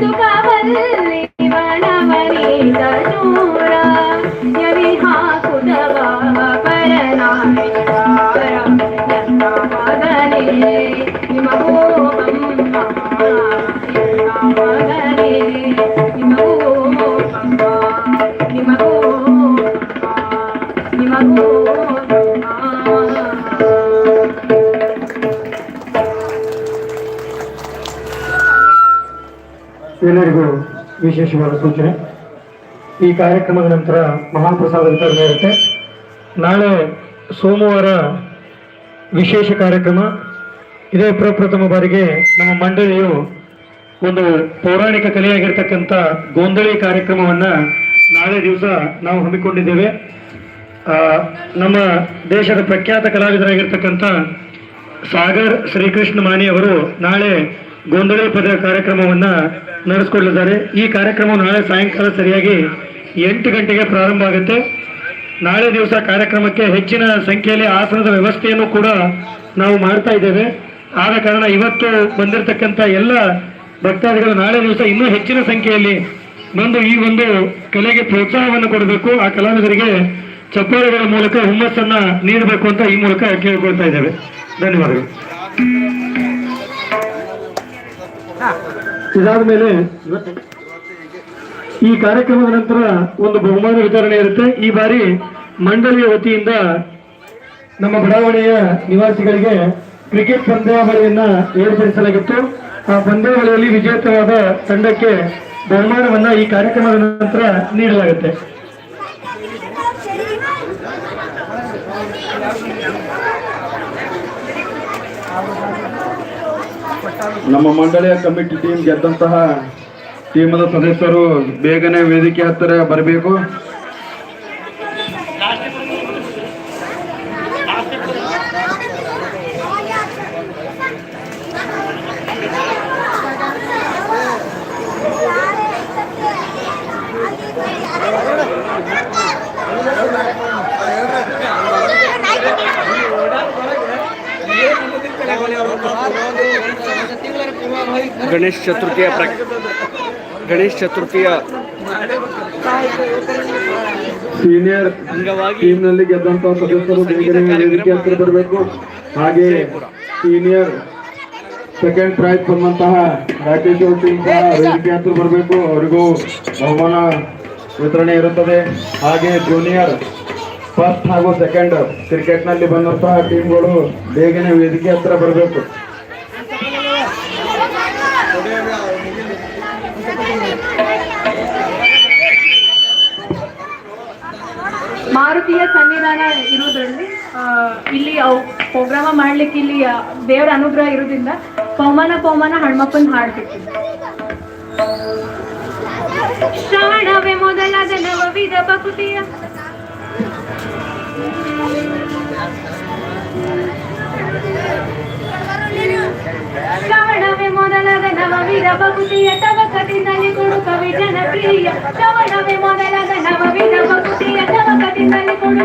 Juga. ಎಲ್ಲರಿಗೂ ವಿಶೇಷವಾದ ಸೂಚನೆ. ಈ ಕಾರ್ಯಕ್ರಮದ ನಂತರ ಮಹಾಪ್ರಸಾದ ವಿತರಣೆ ಇರುತ್ತೆ. ನಾಳೆ ಸೋಮವಾರ ವಿಶೇಷ ಕಾರ್ಯಕ್ರಮ. ಇದೇ ಪ್ರಪ್ರಥಮ ಬಾರಿಗೆ ನಮ್ಮ ಮಂಡಳಿಯು ಒಂದು ಪೌರಾಣಿಕ ಕಲೆಯಾಗಿರ್ತಕ್ಕಂಥ ಗೊಂದಳಿ ಕಾರ್ಯಕ್ರಮವನ್ನು ನಾಳೆ ದಿವಸ ನಾವು ಹಮ್ಮಿಕೊಂಡಿದ್ದೇವೆ. ನಮ್ಮ ದೇಶದ ಪ್ರಖ್ಯಾತ ಕಲಾವಿದರಾಗಿರ್ತಕ್ಕಂಥ ಸಾಗರ್ ಶ್ರೀಕೃಷ್ಣ ಮಾನಿ ಅವರು ನಾಳೆ ಗೋಂದಳಿ ಪದ ಕಾರ್ಯಕ್ರಮವನ್ನ ನಡೆಸಿಕೊಳ್ಳಿದ್ದಾರೆ ಈ ಕಾರ್ಯಕ್ರಮ ನಾಳೆ ಸಾಯಂಕಾಲ ಸರಿಯಾಗಿ ಎಂಟು ಗಂಟೆಗೆ ಪ್ರಾರಂಭ ಆಗುತ್ತೆ. ನಾಳೆ ದಿವಸ ಕಾರ್ಯಕ್ರಮಕ್ಕೆ ಹೆಚ್ಚಿನ ಸಂಖ್ಯೆಯಲ್ಲಿ ಆಸನದ ವ್ಯವಸ್ಥೆಯನ್ನು ಕೂಡ ನಾವು ಮಾಡ್ತಾ ಇದ್ದೇವೆ. ಆದ ಕಾರಣ ಇವತ್ತು ಬಂದಿರತಕ್ಕಂಥ ಎಲ್ಲ ಭಕ್ತಾದಿಗಳು ನಾಳೆ ದಿವಸ ಇನ್ನೂ ಹೆಚ್ಚಿನ ಸಂಖ್ಯೆಯಲ್ಲಿ ಬಂದು ಈ ಒಂದು ಕಲೆಗೆ ಪ್ರೋತ್ಸಾಹವನ್ನು ಕೊಡಬೇಕು. ಆ ಕಲಾವಿದರಿಗೆ ಚಪ್ಪಾಳೆಗಳ ಮೂಲಕ ಹುಮ್ಮಸ್ಸನ್ನು ನೀಡಬೇಕು ಅಂತ ಈ ಮೂಲಕ ಕೇಳಿಕೊಳ್ತಾ ಇದ್ದೇವೆ. ಧನ್ಯವಾದಗಳು. ಇದಾದ ಮೇಲೆ ಈ ಕಾರ್ಯಕ್ರಮದ ನಂತರ ಒಂದು ಬಹುಮಾನ ವಿತರಣೆ ಇರುತ್ತೆ. ಈ ಬಾರಿ ಮಂಡಳಿಯ ವತಿಯಿಂದ ನಮ್ಮ ಬಡಾವಣೆಯ ನಿವಾಸಿಗಳಿಗೆ ಕ್ರಿಕೆಟ್ ಪಂದ್ಯಾವಳಿಯನ್ನ ಏರ್ಪಡಿಸಲಾಗಿತ್ತು. ಆ ಪಂದ್ಯಾವಳಿಯಲ್ಲಿ ವಿಜೇತವಾದ ತಂಡಕ್ಕೆ ಬಹುಮಾನವನ್ನ ಈ ಕಾರ್ಯಕ್ರಮದ ನಂತರ ನೀಡಲಾಗುತ್ತೆ. ನಮ್ಮ ಮಂಡಳಿಯ ಕಮಿಟಿ ಟೀಮ್ ಗೆದ್ದಂತಹ ಟೀಮದ ಸದಸ್ಯರು ಬೇಗನೆ ವೇದಿಕೆ ಹತ್ತಿರ ಬರಬೇಕು. ಗಣೇಶ ಚತುರ್ಥಿಯ ಪ್ರ ಗಣೇಶ ಚತುರ್ಥಿಯ ಸೀನಿಯರ್ ಅಂಗವಾಗಿ ಟೀಮ್ನಲ್ಲಿ ಗೆದ್ದಂತಹ ಸದಸ್ಯರು ಬೇಗನೆ ವೇದಿಕೆ ಹತ್ತಿರ ಬರಬೇಕು. ಹಾಗೆ ಸೀನಿಯರ್ ಸೆಕೆಂಡ್ ಪ್ರೈಸ್ ಬಂದಂತಹ ರಾಕೇಶ್ ಅವ್ರ ಟೀಮ್ ಸಹ ವೇದಿಕೆ ಹತ್ತಿರ ಬರಬೇಕು. ಅವರಿಗೂ ಬಹುಮಾನ ವಿತರಣೆ ಇರುತ್ತದೆ. ಹಾಗೆ ಜೂನಿಯರ್ ಫಸ್ಟ್ ಹಾಗೂ ಸೆಕೆಂಡ್ ಕ್ರಿಕೆಟ್ನಲ್ಲಿ ಬಂದಂತಹ ಟೀಮ್ಗಳು ಬೇಗನೆ ವೇದಿಕೆ ಹತ್ತಿರ ಬರಬೇಕು. ಮಾರುತಿಯ ಸಂವಿಧಾನ ಇರೋದ್ರಲ್ಲಿ ಇಲ್ಲಿ ಅವು ಪ್ರೋಗ್ರಾಮ ಮಾಡ್ಲಿಕ್ಕೆ ಇಲ್ಲಿ ದೇವರ ಅನುಗ್ರಹ ಇರೋದ್ರಿಂದ ಪವಮಾನ ಪವಮಾನ ಹಣ್ಮಪ್ಪನ ಹಾಡ್ಬೇಕು ಶ್ರವಣವೇ ಮೊದಲಾದ ನವವಿಧ ಭಕ್ತಿಯ. ಶ್ರವಣವೇ ಮೊದಲಾದ ನವವಿಧ ಭಕ್ತಿಯ. ತವಕದಿಂದಲೇ ಕೊಡು ಕವಿ ಜನಪ್ರಿಯ. ಶ್ರವಣವೇ ಮೊದಲಾದ ನವವಿಧ ಬಕುತಿಯ ತವಕದಿಂದಲೇ ಕೊಡು